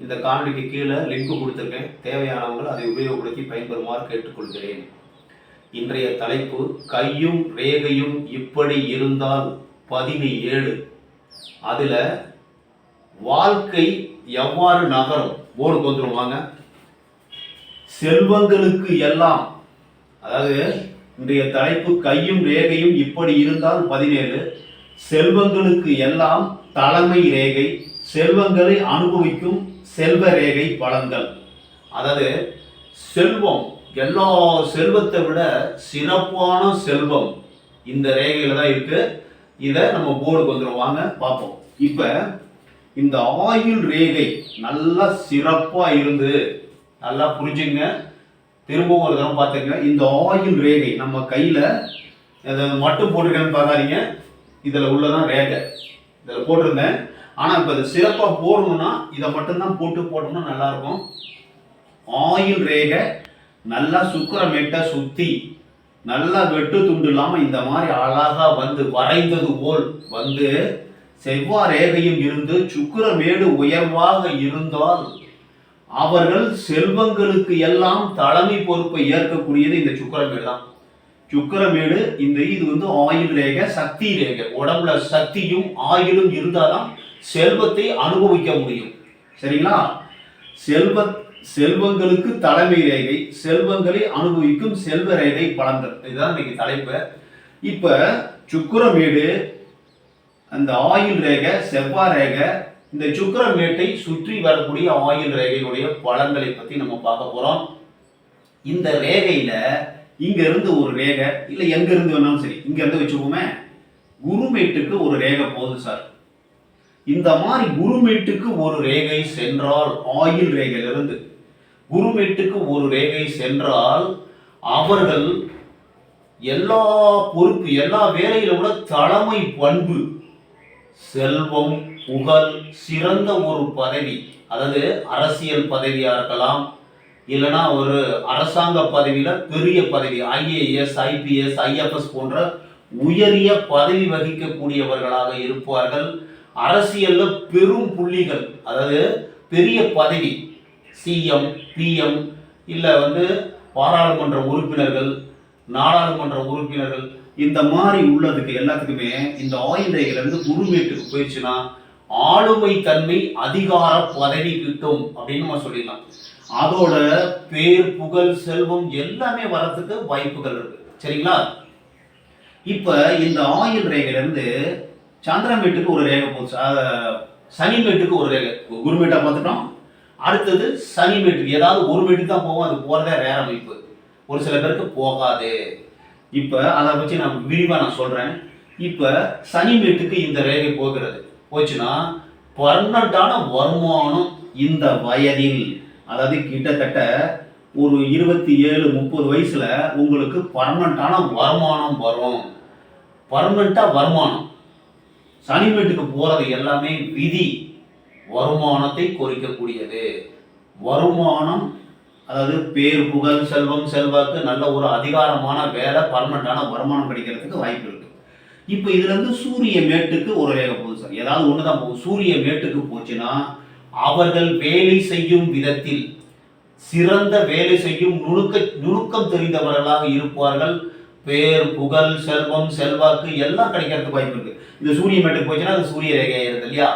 இந்த காணொலிக்கு கீழே லிங்க் கொடுத்துருக்கேன். தேவையானவங்கள் அதை உபயோகப்படுத்தி பயன்பெறுமாறு கேட்டுக்கொள்கிறேன். இன்றைய தலைப்பு கையும் ரேகையும் இப்படி இருந்தால் பதினேழு. அதில் வாழ்க்கை எவ்வாறு நகரும்? போர்டு வந்துரும் வாங்க. செல்வங்களுக்கு எல்லாம் அதாவது இன்றைய தலைப்பு கையும் ரேகையும் இப்படி இருந்தால் பதினேழு. செல்வங்களுக்கு எல்லாம் தலைமை ரேகை செல்வங்களை அனுபவிக்கும் செல்வ ரேகை பலன்கள். அதாவது செல்வம் எல்லா செல்வத்தை விட சிறப்பான செல்வம் இந்த ரேகையில தான் இருக்கு. இதை நம்ம போர்டுக்கு வந்துடும் வாங்க பார்ப்போம். இப்ப இந்த ஆயுள் ரேகை நல்லா சிறப்பா இருந்து நல்லா புரிஞ்சுங்க திரும்பவும் ஒரு தடவை பார்த்துங்க இந்த ஆயுள் ரேகை நம்ம கையில அதை மட்டும் போட்டிருக்கேன்னு பார்க்காதீங்க. இதில் உள்ளதான் ரேகை. இதில் போட்டிருந்தேன். ஆனால் இப்போ அது சிறப்பாக போடணும்னா இதை மட்டும்தான் போட்டு போட்டோம்னா நல்லாயிருக்கும். ஆயில் ரேகை நல்லா சுக்கரமேட்டை சுற்றி நல்லா வெட்டு துண்டு இல்லாமல் இந்த மாதிரி அழகா வந்து வரைந்தது போல் வந்து செவ்வாய் ரேகையும் இருந்து சுக்கிரமேடு உயர்வாக இருந்தால் அவர்கள் செல்வங்களுக்கு எல்லாம் தலைமை பொறுப்பை ஏற்கக்கூடியது இந்த சுக்கரமேடு தான். சுக்கிரமேடு இந்த இது வந்து ஆயுள் ரேகை சக்தி ரேகை. உடம்புல சக்தியும் ஆயுளும் இருந்தாதான் செல்வத்தை அனுபவிக்க முடியும். சரிங்களா? செல்வ செல்வங்களுக்கு தலைமை ரேகை செல்வங்களை அனுபவிக்கும் செல்வ ரேகை பலன்கள் இதுதான் இன்னைக்கு தலைப்பு. இப்ப சுக்கிரமேடு அந்த ஆயுள் ரேகை செவ்வாய் ரேகை இந்த சுக்கிரமேட்டை சுற்றி வரக்கூடிய ஆயுள் ரேகையுடைய பலன்களை பத்தி நம்ம பார்க்க போறோம். இந்த ரேகையில இங்க இருந்து ஒரு ரேகை இல்ல எங்க இருந்து வேணாலும் சரி இங்க இருந்து வச்சுக்கோமே. குருமேட்டுக்கு ஒரு ரேகை போதும் சார். இந்த மாதிரி குருமேட்டுக்கு ஒரு ரேகை சென்றால் ஆயுள் ரேகையிலிருந்து. குருமேட்டுக்கு ஒரு ரேகை சென்றால் அவர்கள் எல்லா பொறுப்பு எல்லா வேலையில கூட தலைமை பண்பு செல்வம் புகழ் சிறந்த ஒரு பதவி அதாவது அரசியல் பதவியாக இருக்கலாம் இல்லைன்னா ஒரு அரசாங்க பதவியில் பெரிய பதவி ஐஏஎஸ் ஐபிஎஸ் ஐஎஃப்எஸ் போன்ற உயரிய பதவி வகிக்கக்கூடியவர்களாக இருப்பார்கள். அரசியல்ல பெரும் புள்ளிகள் அதாவது பெரிய பதவி சிஎம் பிஎம் இல்லை வந்து பாராளுமன்ற உறுப்பினர்கள் நாடாளுமன்ற உறுப்பினர்கள் இந்த மாதிரி உள்ளதுக்கு எல்லாத்துக்குமே இந்த ஆயுள் ரேகையிலிருந்து குருமேட்டுக்கு போயிடுச்சுன்னா ஆளுமை தன்மை அதிகார பதவி கிட்டும் அப்படின்னு நம்ம சொல்லிடலாம். அதோட பேர் புகழ் செல்வம் எல்லாமே வரத்துக்கு வாய்ப்புகள் இருக்கு. சரிங்களா? இப்ப இந்த ஆயுள் ரேகையிலிருந்து சந்திரமேட்டுக்கு ஒரு ரேகை போச்சு. சனி வீட்டுக்கு ஒரு ரேகை. குரு வீட்டாக பார்த்துட்டோம். அடுத்தது சனி வீட்டுக்கு ஏதாவது ஒரு மேட்டுக்கு தான் போவோம். அது போகிறதே ரேர அமைப்பு. ஒரு சில பேருக்கு போகாது. இப்போ அதை பற்றி நான் விரிவாக நான் சொல்கிறேன் இப்போ சனி வீட்டுக்கு இந்த ரேகை போகிறது. போச்சுன்னா பர்மனண்டான வருமானம் இந்த வயதில் அதாவது கிட்டத்தட்ட ஒரு இருபத்தி ஏழு முப்பது வயசில் உங்களுக்கு பர்மனண்ட்டான வருமானம் வரும். பர்மனண்ட்டாக வருமானம். சனிமேட்டுக்கு போறது எல்லாமே விதி வருமானத்தை குறிக்கக்கூடியது. வருமானம் அதாவது பேர் புகழ் செல்வம் செல்வாக்கு நல்ல ஒரு அதிகாரமான வேலை பர்மனண்டான வருமானம் கிடைக்கிறதுக்கு வாய்ப்பு இருக்கு. இப்போ இதுல இருந்து சூரிய மேட்டுக்கு ஒரு ரேகை போகுது சார். ஏதாவது ஒண்ணுதான் போகும் சூரிய மேட்டுக்கு போச்சுன்னா அவர்கள் வேலை செய்யும் விதத்தில் சிறந்த வேலை செய்யும் நுணுக்க நுணுக்கம் தெரிந்தவர்களாக இருப்பார்கள். பேர் புகழ் செல்வம் செல்வாக்கு எல்லாம் கிடைக்கிறதுக்கு வாய்ப்பு இருக்கு. இந்த சூரிய மேட்டுக்கு போச்சுன்னா அது சூரிய ரேகையாயிருது இல்லையா?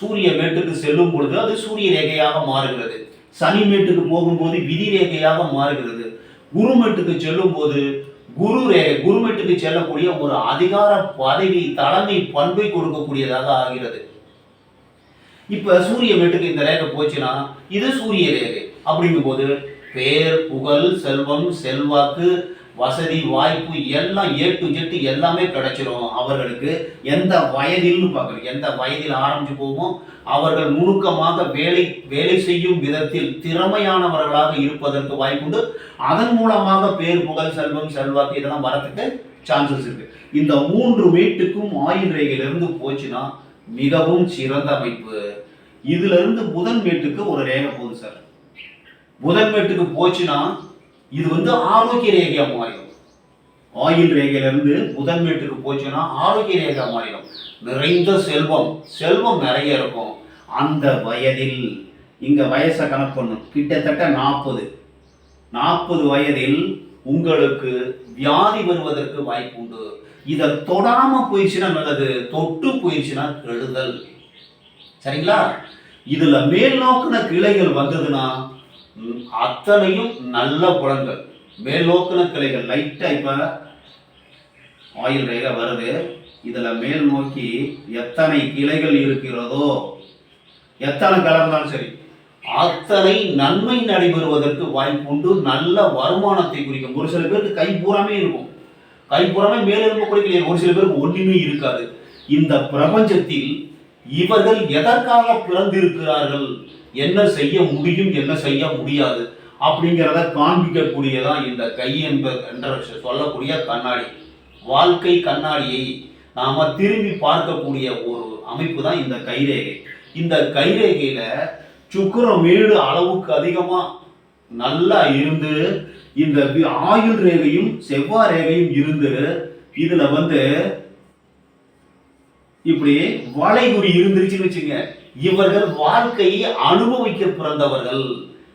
சூரிய மேட்டுக்கு செல்லும் பொழுது அது சூரிய ரேகையாக மாறுகிறது. சனி மேட்டுக்கு போகும்போது விதி ரேகையாக மாறுகிறது. குரு மேட்டுக்கு செல்லும் போது குரு ரேகை குரு மேட்டுக்கு செல்லக்கூடிய ஒரு அதிகார பதவி தலைமை பண்பை கொடுக்கக்கூடியதாக ஆகிறது. இப்ப சூரிய மேட்டுக்கு இந்த ரேகை போச்சுன்னா இது சூரிய ரேகை. அப்படிங்கும்போது பேர் புகழ் செல்வம் செல்வாக்கு வசதி வாய்ப்பு எல்லாம் ஏ டு ஜெட் எல்லாமே கிடைச்சிரும். அவர்களுக்கு எந்த வயதில்னு பார்க்கணும். எந்த வயதில் ஆரம்பிச்சு போவோம் அவர்கள் நுணுக்கமாக வேலை வேலை செய்யும் விதத்தில் திறமையானவர்களாக இருப்பதற்கு வாய்ப்புண்டு. அதன் மூலமாக பேர் புகழ் செல்வம் செல்வாக்கு இதெல்லாம் வரத்துக்கு சான்சஸ் இருக்கு. இந்த மூன்று வீட்டுக்கும் ஆயுள் ரேகையிலிருந்து போச்சுன்னா மிகவும் சிறந்த அமைப்பு. இதுல இருந்து புதன் வீட்டுக்கு ஒரு ரேகை போகுது சார். புதன் வீட்டுக்கு போச்சுன்னா இது வந்து ஆரோக்கிய ரேகையா மாறிடும். ஆயுள் ரேகையிலிருந்து புதன் வீட்டுக்கு போச்சுன்னா ஆரோக்கிய ரேகா மாறிடும். நிறைந்த செல்வம் செல்வம் நிறைய இருக்கும். அந்த வயதில் இங்க வயசை கணக்கு பண்ணும் கிட்டத்தட்ட நாற்பது. நாற்பது வயதில் உங்களுக்கு வியாதி வருவதற்கு வாய்ப்பு உண்டு. இதை தொடாம போயிடுச்சுன்னா நல்லது. தொட்டு போயிடுச்சுன்னா கெடுதல். சரிங்களா? இதுல மேல் நோக்கின கிளைகள் வந்ததுன்னா அத்தனையும் நல்ல பலன்கள் மேல் கிளைகள் லைட்டாக இப்போ ஆயில் ரேகை வருது. இதில் மேல் நோக்கி எத்தனை கிளைகள் இருக்கிறதோ எத்தனை கலந்தாலும் சரி அத்தனை நன்மை நடைபெறுவதற்கு வாய்ப்புண்டு. நல்ல வருமானத்தை குறிக்கும். ஒரு சில பேருக்கு கை பூராமே இருக்கும். கை பூராமே மேல இருக்கக்கூடிய ஒரு சில பேருக்கு ஒன்றுமே இருக்காது. இந்த பிரபஞ்சத்தில் இவர்கள் எதற்காக பிறந்திருக்கிறார்கள்? என்ன செய்ய முடியும் என்ன செய்ய முடியாது அப்படிங்கிறத காண்பிக்கக்கூடியதான் இந்த கை என்ப என்ற சொல்லக்கூடிய கண்ணாடி. வாழ்க்கை கண்ணாடியை நாம திரும்பி பார்க்கக்கூடிய ஒரு அமைப்பு தான் இந்த கைரேகை. இந்த கைரேகையில சுக்கிரம் மேடு அளவுக்கு அதிகமா நல்லா இருந்து இந்த ஆயுள் ரேகையும் செவ்வாய் ரேகையும் இருந்து இதுல வந்து இப்படி வளைகுறி இருந்துருச்சுன்னு வச்சுங்க இவர்கள் வாழ்க்கையை அனுபவிக்க பிறந்தவர்கள்.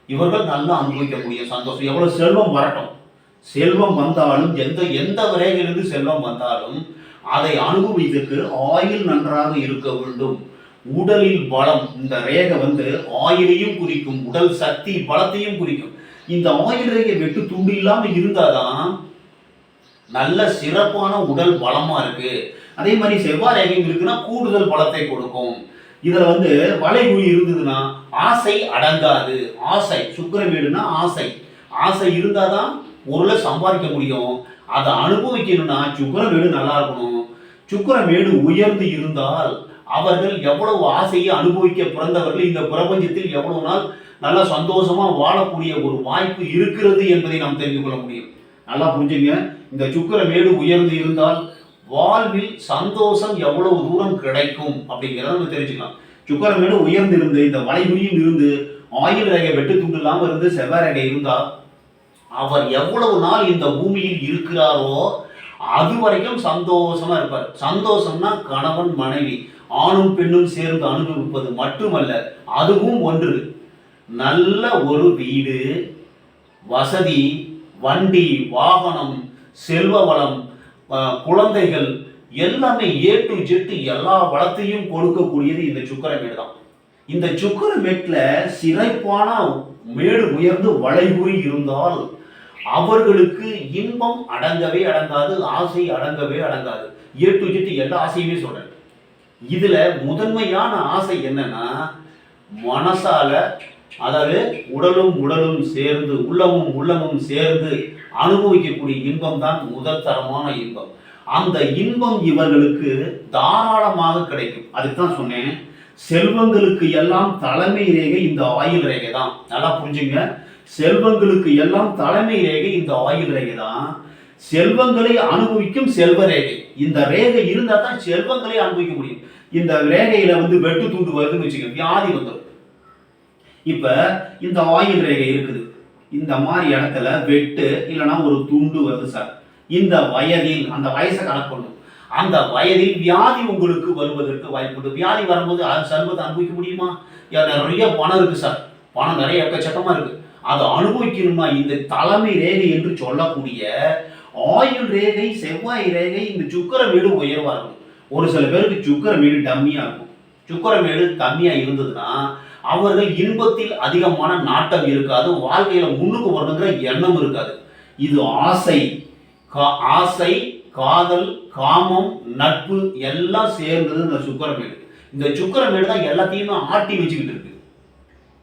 இவர்கள் நல்லா அனுபவிக்கக்கூடிய சந்தோஷம். எவ்வளவு செல்வம் வரட்டும். செல்வம் வந்தாலும் எந்த எந்த ரேகையிலிருந்து செல்வம் வந்தாலும் அதை அனுபவித்துக்கு ஆயுள் நன்றாக இருக்க வேண்டும். உடலில் பலம் இந்த ரேகை வந்து ஆயிலையும் குறிக்கும். உடல் சக்தி பலத்தையும் குறிக்கும். இந்த ஆயுள் ரேகை வெட்டு துண்டு இல்லாமல் இருந்தாதான் நல்ல சிறப்பான உடல் பலமா இருக்கு. அதே மாதிரி செவ்வாய் ரேகையும் இருக்குன்னா கூடுதல் பலத்தை கொடுக்கும். இதுல வந்து வளைகுழி இருந்ததுன்னா ஆசை அடங்காது. ஆசை. சுக்கர வீடுனா ஆசை. ஆசை இருந்தாதான் பொருளை சம்பாதிக்க முடியும். அதை அனுபவிக்கணும்னா சுக்கிர வீடு நல்லா இருக்கணும். சுக்கர வீடு உயர்ந்து இருந்தால் அவர்கள் எவ்வளவு ஆசையை அனுபவிக்க பிறந்தவர்கள் இந்த பிரபஞ்சத்தில் எவ்வளவு நாள் நல்லா சந்தோஷமா வாழக்கூடிய ஒரு வாய்ப்பு இருக்கிறது என்பதை நாம் தெரிந்து கொள்ள முடியும். நல்லா புரிஞ்சுங்க. இந்த சுக்கர மேடு உயர்ந்து இருந்தால் வாழ்வில் சந்தோஷம் எவ்வளவு தூரம் கிடைக்கும் அப்படிங்கிறத நம்ம தெரிஞ்சுக்கலாம். சுக்கரமேடு உயர்ந்திருந்து உயர்ந்து இருந்து இந்த வளைகுறியும் இருந்து ஆயுள் ரகை வெட்டு துண்டு இல்லாமல் இருந்து செவ்வாய் இருந்தால் இருந்தா அவர் எவ்வளவு நாள் இந்த பூமியில் இருக்கிறாரோ அது வரைக்கும் சந்தோஷமா இருப்பார். சந்தோஷம்னா கணவன் மனைவி ஆணும் பெண்ணும் சேர்ந்து அனுபவிப்பது மட்டுமல்ல அதுவும் ஒன்று. நல்ல ஒரு வீடு வசதி வண்டி வாகனம் செல்வ வளம் குழந்தைகள் எல்லாமே ஏ டு ஜெட்டு எல்லா வளத்தையும் கொடுக்கக்கூடியது இந்த சுக்கரமேடு தான். இந்த சுக்கரமேட்டில் சிறைப்பான மேடு உயர்ந்து வளைகுறி இருந்தால் அவர்களுக்கு இன்பம் அடங்கவே அடங்காது ஆசை அடங்கவே அடங்காது. ஏ டு ஜெட்டு எல்லா ஆசையுமே சொல்றேன். இதுல முதன்மையான ஆசை என்னன்னா மனசால அதாவது உடலும் உடலும் சேர்ந்து உள்ளமும் உள்ளமும் சேர்ந்து அனுபவிக்கக்கூடிய இன்பம் தான் முதல் தரமான இன்பம். அந்த இன்பம் இவர்களுக்கு தாராளமாக கிடைக்கும். அதுக்கு தான் சொன்னேன். செல்வங்களுக்கு எல்லாம் தலைமை ரேகை இந்த ஆயுள் ரேகை தான். நல்லா புரிஞ்சுங்க. செல்வங்களுக்கு எல்லாம் தலைமை ரேகை இந்த ஆயுள் ரேகை தான். செல்வங்களை அனுபவிக்கும் செல்வ ரேகை. இந்த ரேகை இருந்தால் தான் செல்வங்களை அனுபவிக்க முடியும். இந்த ரேகையில வந்து வெட்டு தூண்டு வருதுன்னு வச்சுக்க வியாதி வந்துடும் இப்ப இந்த ஆயுள் ரேகை இருக்குது. இந்த மாதிரி இடத்துல வெட்டு இல்லைன்னா ஒரு துண்டு வருது சார். இந்த வயதில் அந்த வயசை கணக்கு பண்ணும் அந்த வயதில் வியாதி உங்களுக்கு வருவதற்கு வாய்ப்புண்டு வியாதி வரும்போது அது சர்வத்தை அனுபவிக்க முடியுமா? நிறைய பணம் இருக்கு சார். பணம் நிறைய எக்கச்சக்கமா இருக்கு. அதை அனுபவிக்கணுமா? இந்த தலைமை ரேகை என்று சொல்லக்கூடிய ஆயுள் ரேகை செவ்வாய் ரேகை இந்த சுக்கர வீடு உயர்வா இருக்கும். ஒரு சில பேருக்கு சுக்கரமேடு டம்மியா இருக்கும். சுக்கர வீடு கம்மியா இருந்ததுன்னா அவர்கள் இன்பத்தில் அதிகமான நாட்டம் இருக்காது வாழ்க்கையில முன்னுக்கு வரணுங்கிற எண்ணம் இருக்காது. இது ஆசை. கா- ஆசை காதல் காமம் நட்பு எல்லாம் சேர்ந்தது இந்த சுக்கரமேடு. இந்த சுக்கரமேடு தான் எல்லாத்தையுமே ஆட்டி வச்சுக்கிட்டு இருக்கு.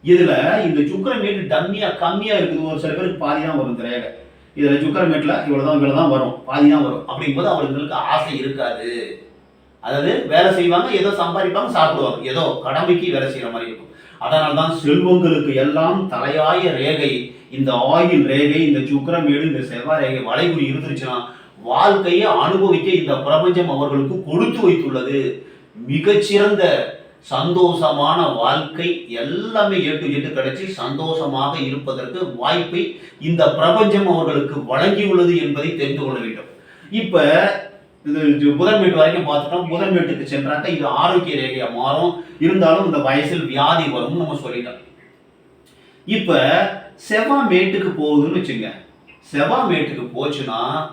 இதுல இந்த சுக்கரமேடு டம்மியா கம்மியா இருக்குது. ஒரு சில பேருக்கு பாதி தான் வரும் இந்த இதுல சுக்கரமேட்ல இவ்வளவுதான் இவ்வளோ தான் இவ்வளோ தான் வரும். பாதி தான் வரும். அப்படிங்கும்போது அவங்களுக்கு ஆசை இருக்காது. அதாவது வேலை செய்வாங்க ஏதோ சம்பாதிப்பாங்க சாப்பிடுவாங்க. ஏதோ கடமைக்கு வேலை செய்கிற மாதிரி இருக்கும். அதனால் தான் செல்வங்களுக்கு எல்லாம் தலையாய ரேகை. இந்த ஆயில் ரேகை இந்த சுக்கரமேடு இந்த செவ்வாய் ரேகை வளைகுறி இருந்துருச்சுன்னா வாழ்க்கையை அனுபவிக்க இந்த பிரபஞ்சம் அவர்களுக்கு கொடுத்து வைத்துள்ளது. மிகச்சிறந்த சந்தோஷமான வாழ்க்கை எல்லாமே ஏட்டு ஏட்டு கிடைச்சி சந்தோஷமாக இருப்பதற்கு வாய்ப்பை இந்த பிரபஞ்சம் அவர்களுக்கு வழங்கியுள்ளது என்பதை தெரிந்து கொள்ள வேண்டும். இப்போ இது புதன் புதன்மேட்டு வரைக்கும் பார்த்துட்டோம். புதன் வீட்டுக்கு சென்றாக்க இது ஆரோக்கிய ரேகையாக மாறும். இருந்தாலும் இந்த வயசில் வியாதி வரும்னு நம்ம சொல்லிட்டோம். இப்ப செவ்வாய் மேட்டுக்கு போகுதுன்னு வச்சுங்க. செவ்வாய் மேட்டுக்கு போச்சுன்னா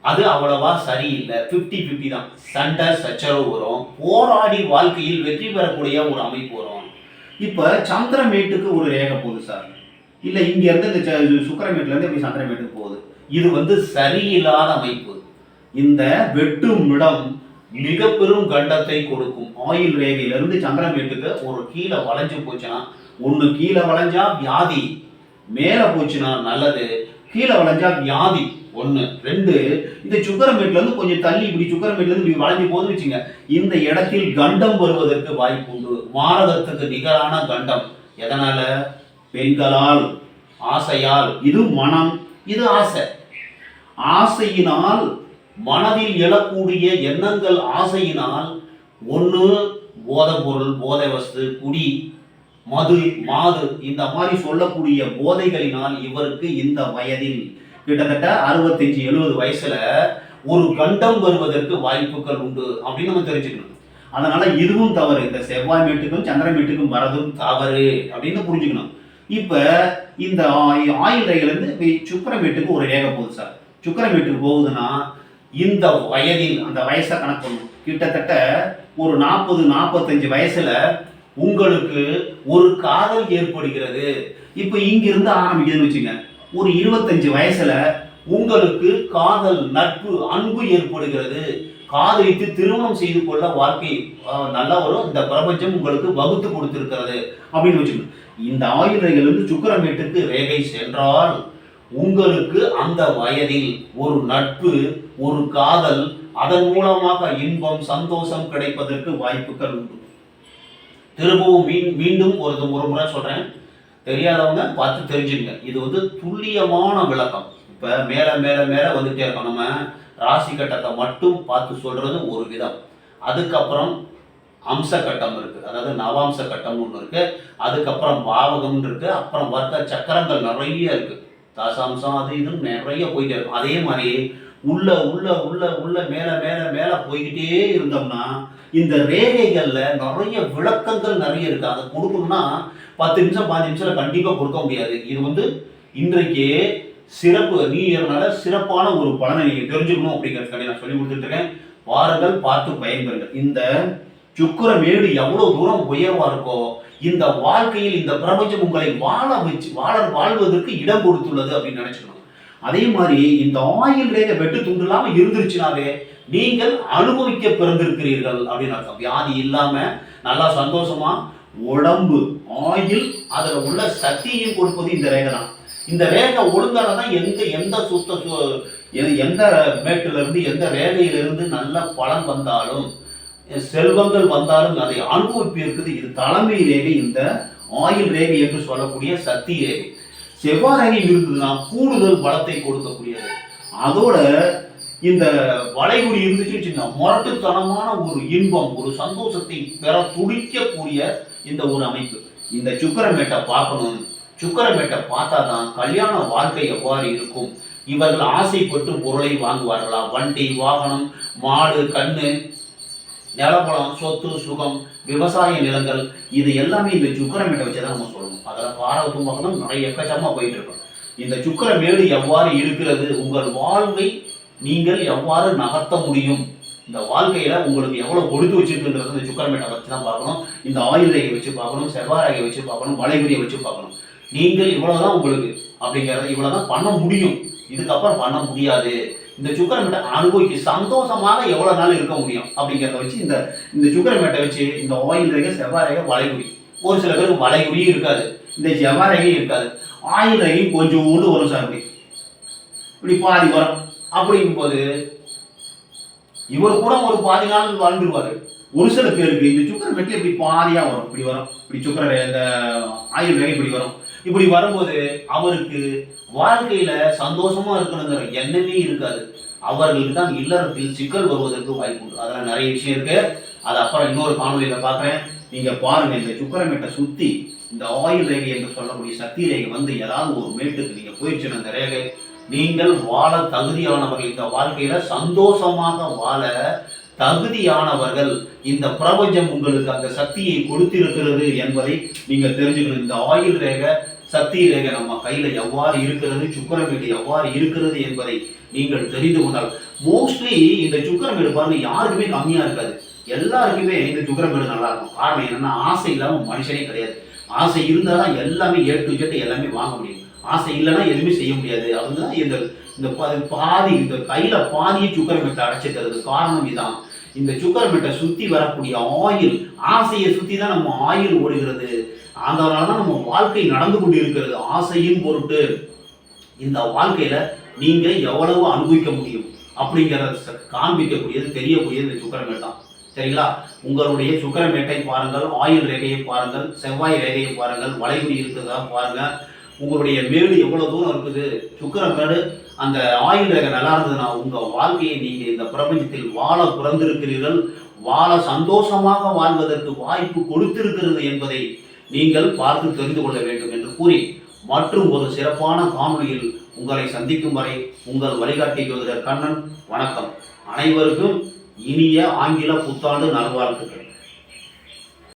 அது அவ்வளவா சரியில்லை. 50 50 தான். சண்டை சச்சரவு வரும். போராடி வாழ்க்கையில் வெற்றி பெறக்கூடிய ஒரு அமைப்பு வரும். இப்போ சந்திரமேட்டுக்கு ஒரு ரேகை போகுது சார். இல்லை இங்க இருந்து இந்த ச- இருந்து இப்படி சந்திரமேட்டுக்கு போகுது. இது வந்து சரியில்லாத அமைப்பு. இந்த வெட்டும் இடம் மிக பெரும் கண்டத்தை கொடுக்கும். ஆயில் ரேகையிலிருந்து சந்திரமேட்டுக்கு ஒரு கீழே வளைஞ்சு போச்சுன்னா ஒன்று கீழே வளைஞ்சா வியாதி மேலே போச்சுன்னா நல்லது கீழே வளைஞ்சா வியாதி ஒன்று ரெண்டு இந்த சுக்கரமேட்ல இருந்து கொஞ்சம் தள்ளி இப்படி சுக்கரமேட்ல இருந்து இப்படி வளைஞ்சு போகுதுன்னு வச்சுங்க இந்த இடத்தில் கண்டம் வருவதற்கு வாய்ப்பு உண்டு. மாரதத்துக்கு நிகரான கண்டம். எதனால? பெண்களால் ஆசையால். இது மனம் இது ஆசை. ஆசையினால் மனதில் எழக்கூடிய எண்ணங்கள் ஆசையினால் ஒன்று போதை பொருள் போதை வஸ்து குடி மது மாது இந்த மாதிரி சொல்லக்கூடிய போதைகளினால் இவருக்கு இந்த வயதில் கிட்டத்தட்ட அறுபத்தஞ்சு எழுபது வயசுல ஒரு கண்டம் வருவதற்கு வாய்ப்புகள் உண்டு அப்படின்னு நம்ம தெரிஞ்சுக்கணும். அதனால இதுவும் தவறு. இந்த செவ்வாய் மீட்டுக்கும் சந்திர மீட்டுக்கும் வரதும் தவறு அப்படின்னு புரிஞ்சுக்கணும். இப்ப இந்த ஆ- ஆயில் ரேகையிலிருந்து இப்ப ஒரு ரேகை போகுது சார். சுக்கரமேட்டுக்கு போகுதுன்னா இந்த வயதில் அந்த வயசை கணக்கு கிட்டத்தட்ட ஒரு நாற்பது நாற்பத்தஞ்சு வயசுல உங்களுக்கு ஒரு காதல் ஏற்படுகிறது. இப்போ இங்கிருந்து ஆரம்பிக்குதுன்னு வச்சுங்க ஒரு இருபத்தஞ்சு வயசுல உங்களுக்கு காதல் நட்பு அன்பு ஏற்படுகிறது. காதலித்து திருமணம் செய்து கொள்ள வாழ்க்கை நல்ல ஒரு இந்த பிரபஞ்சம் உங்களுக்கு வகுத்து கொடுத்திருக்கிறது. அப்படின்னு வச்சுக்கணும் இந்த ஆயுள் வந்து சுக்கரமேட்டுக்கு ரேகை சென்றால் உங்களுக்கு அந்த வயதில் ஒரு நட்பு ஒரு காதல் அதன் மூலமாக இன்பம் சந்தோஷம் கிடைப்பதற்கு வாய்ப்புகள் உண்டு. திரும்பவும் மீன் மீண்டும் ஒரு ஒரு முறை சொல்றேன். தெரியாதவங்க பார்த்து தெரிஞ்சுங்க. இது வந்து துல்லியமான விளக்கம். இப்ப மேல மேல மேல வந்துட்டே இருக்கோம். நம்ம ராசி கட்டத்தை மட்டும் பார்த்து சொல்றது ஒரு விதம். அதுக்கப்புறம் அம்ச கட்டம் இருக்கு. அதாவது நவாம்ச கட்டம் ஒன்று இருக்கு. அதுக்கப்புறம் பாவகம் இருக்கு. அப்புறம் வர்க்க சக்கரங்கள் நிறைய இருக்கு. தாசாம்சம் அது இதுன்னு நிறைய போயிட்டே இருக்கும். அதே மாதிரி உள்ள உள்ள உள்ள உள்ள மேலே மேலே மேலே போய்கிட்டே இருந்தோம்னா இந்த ரேகைகளில் நிறைய விளக்கங்கள் நிறைய இருக்குது அதை கொடுக்கணும்னா பத்து நிமிஷம் பாஞ்சு நிமிஷத்தில் கண்டிப்பாக கொடுக்க முடியாது. இது வந்து இன்றைக்கு சிறப்பு நீ இயர்னால சிறப்பான ஒரு பலனை நீங்கள் தெரிஞ்சுக்கணும் அப்படிங்கிறதுக்காண்டி நான் சொல்லி கொடுத்துட்டு இருக்கேன். வாருங்கள் பார்த்து பயன்பெறுங்கள். இந்த சுக்கிரமேடு எவ்வளவு தூரம் உயர்வா இருக்கோ இந்த வாழ்க்கையில் இந்த பிரபஞ்சம் உங்களை வாழ வச்சு வாழ வாழ்வதற்கு இடம் கொடுத்துள்ளது அப்படின்னு நினைச்சுக்கணும். அதே மாதிரி இந்த ஆயில் ரேகை வெட்டு துண்டு இல்லாம இருந்துருச்சுனாவே நீங்கள் அனுபவிக்க பிறந்திருக்கிறீர்கள் அப்படின்னு அர்த்தம். வியாதி இல்லாம நல்லா சந்தோஷமா உடம்பு ஆயில் அதுல உள்ள சக்தியையும் கொடுப்பது இந்த ரேகை தான். இந்த ரேகை ஒழுங்கால தான் எந்த எந்த சுத்த எந்த மேட்டிலிருந்து எந்த ரேகையிலிருந்து நல்ல பலன் வந்தாலும் செல்வங்கள் வந்தாலும் அதை அனுபவிப்பிருக்குது இது தலைமை ரேகை இந்த ஆயில் ரேகை என்று சொல்லக்கூடிய சக்தி ரேகை. செவ்வாய் ரேகை இருந்ததுன்னா கூடுதல் பலத்தை கொடுக்கக்கூடியது. அதோட இந்த வளைகுடி இருந்துச்சு வச்சுங்க முரட்டுத்தனமான ஒரு இன்பம் ஒரு சந்தோஷத்தை பெற துடிக்கக்கூடிய இந்த ஒரு அமைப்பு. இந்த சுக்கரமேட்டை பார்க்கணும். சுக்கரமேட்டை பார்த்தா தான் கல்யாண வாழ்க்கை எவ்வாறு இருக்கும்? இவர்கள் ஆசைப்பட்டு பொருளை வாங்குவார்களா? வண்டி வாகனம் மாடு கண்ணு நிலப்பலம் சொத்து சுகம் விவசாய நிலங்கள் இது எல்லாமே இந்த சுக்கரமேட்டை வச்சு தான் நம்ம சொல்லணும். அதில் பாரவத்தும் தான் நிறைய எக்கச்சமாக போயிட்டு இருக்கும். இந்த சுக்கரமேடு எவ்வாறு இருக்கிறது? உங்கள் வாழ்வை நீங்கள் எவ்வாறு நகர்த்த முடியும்? இந்த வாழ்க்கையில உங்களுக்கு எவ்வளவு கொடுத்து வச்சிருக்குன்றது இந்த சுக்கரமேட்டை வச்சு தான் பார்க்கணும். இந்த ஆயுதையை வச்சு பார்க்கணும் செவ்வாய் வச்சு பார்க்கணும் வளைகுறியை வச்சு பார்க்கணும். நீங்கள் இவ்வளவுதான் உங்களுக்கு அப்படிங்கிறத இவ்வளவுதான் பண்ண முடியும். இதுக்கப்புறம் பண்ண முடியாது. இந்த சுக்கரமேட்டை அனுபவிக்க சந்தோஷமாக எவ்வளோ நாள் இருக்க முடியும் அப்படிங்கிறத வச்சு இந்த இந்த சுக்கரமேட்டை வச்சு இந்த ஆயில் ரேகை செவ்வாய் ரேகை வளைகுடி ஒரு சில பேருக்கு வளைகுடியும் இருக்காது. இந்த செவ்வாய் ரேகையும் இருக்காது. ஆயில் ரேகையும் கொஞ்சம் ஊண்டு வரும் சார் அப்படி இப்படி பாதி வரும். அப்படிங்கும்போது இவர் கூட ஒரு பாதி நாள் வாழ்ந்துருவார். ஒரு சில பேருக்கு இந்த சுக்கரமேட்டில் இப்படி பாதியாக வரும். இப்படி வரும். இப்படி சுக்கர இந்த ஆயுள் ரேகை இப்படி வரும். இப்படி வரும்போது அவருக்கு வாழ்க்கையில சந்தோஷமா இருக்கணுங்கிற எண்ணமே இருக்காது. அவர்களுக்கு தான் இல்லறத்தில் சிக்கல் வருவதற்கு வாய்ப்பு உண்டு. அதெல்லாம் நிறைய விஷயம் இருக்கு. அது அப்புறம் இன்னொரு காணொலியில பார்க்குறேன். நீங்க பாருங்க இந்த சுக்கரமேட்டை சுத்தி இந்த ஆயுள் ரேகை என்று சொல்லக்கூடிய சக்தி ரேகை வந்து ஏதாவது ஒரு மேட்டுக்கு நீங்க போயிடுச்சுன்னா அந்த ரேகை. நீங்கள் வாழ தகுதியானவர்கள். இந்த வாழ்க்கையில சந்தோஷமாக வாழ தகுதியானவர்கள். இந்த பிரபஞ்சம் உங்களுக்கு அந்த சக்தியை கொடுத்திருக்கிறது என்பதை நீங்க தெரிஞ்சுக்கணும். இந்த ஆயுள் ரேகை சக்தி ரேகை நம்ம கையில் எவ்வாறு இருக்கிறது சுக்கரமேடு எவ்வாறு இருக்கிறது என்பதை நீங்கள் தெரிந்து கொண்டால் மோஸ்ட்லி இந்த சுக்கரமேடு பாருங்க யாருக்குமே கம்மியாக இருக்காது. எல்லாருக்குமே இந்த சுக்கரமேடு நல்லா இருக்கும். காரணம் என்னன்னா ஆசை இல்லாமல் மனுஷனே கிடையாது. ஆசை இருந்தால் தான் எல்லாமே ஏ டு ஜெட் எல்லாமே வாங்க முடியும். ஆசை இல்லைன்னா எதுவுமே செய்ய முடியாது. அதுதான் இந்த இந்த பா- பாதி இந்த கையில் பாதியை சுக்கரமேட்டை அடைச்சிக்கிறது காரணம் இதான். இந்த சுக்கரமேட்டை சுற்றி வரக்கூடிய ஆயில் ஆசையை சுற்றி தான் நம்ம ஆயில் ஓடுகிறது. அதனால தான் நம்ம வாழ்க்கை நடந்து கொண்டு இருக்கிறது ஆசையின் பொருட்டு இந்த வாழ்க்கையில நீங்கள் எவ்வளவு அனுபவிக்க முடியும் அப்படிங்கிறத காண்பிக்கக்கூடியது தெரியக்கூடியது இந்த சுக்கரமேட் தான் சரிங்களா? உங்களுடைய சுக்கரமேட்டை பாருங்கள் ஆயில் ரேகையை பாருங்கள் செவ்வாய் ரேகையை பாருங்கள் வளைகுடி இருக்கிறதா பாருங்கள் உங்களுடைய மேடு எவ்வளோ தூரம் இருக்குது? சுக்கரமேடு அந்த ஆயுள் ரேகை நல்லா இருந்ததுன்னா உங்கள் வாழ்க்கையை நீங்கள் இந்த பிரபஞ்சத்தில் வாழ பிறந்திருக்கிறீர்கள். வாழ சந்தோஷமாக வாழ்வதற்கு வாய்ப்பு கொடுத்திருக்கிறது என்பதை நீங்கள் பார்த்து தெரிந்து கொள்ள வேண்டும் என்று கூறி மற்றும் ஒரு சிறப்பான காணொலியில் உங்களை சந்திக்கும் வரை உங்கள் வழிகாட்டி ஜோதிடர் கண்ணன் வணக்கம். அனைவருக்கும் இனிய ஆங்கில புத்தாண்டு நல்வாழ்த்துக்கள்.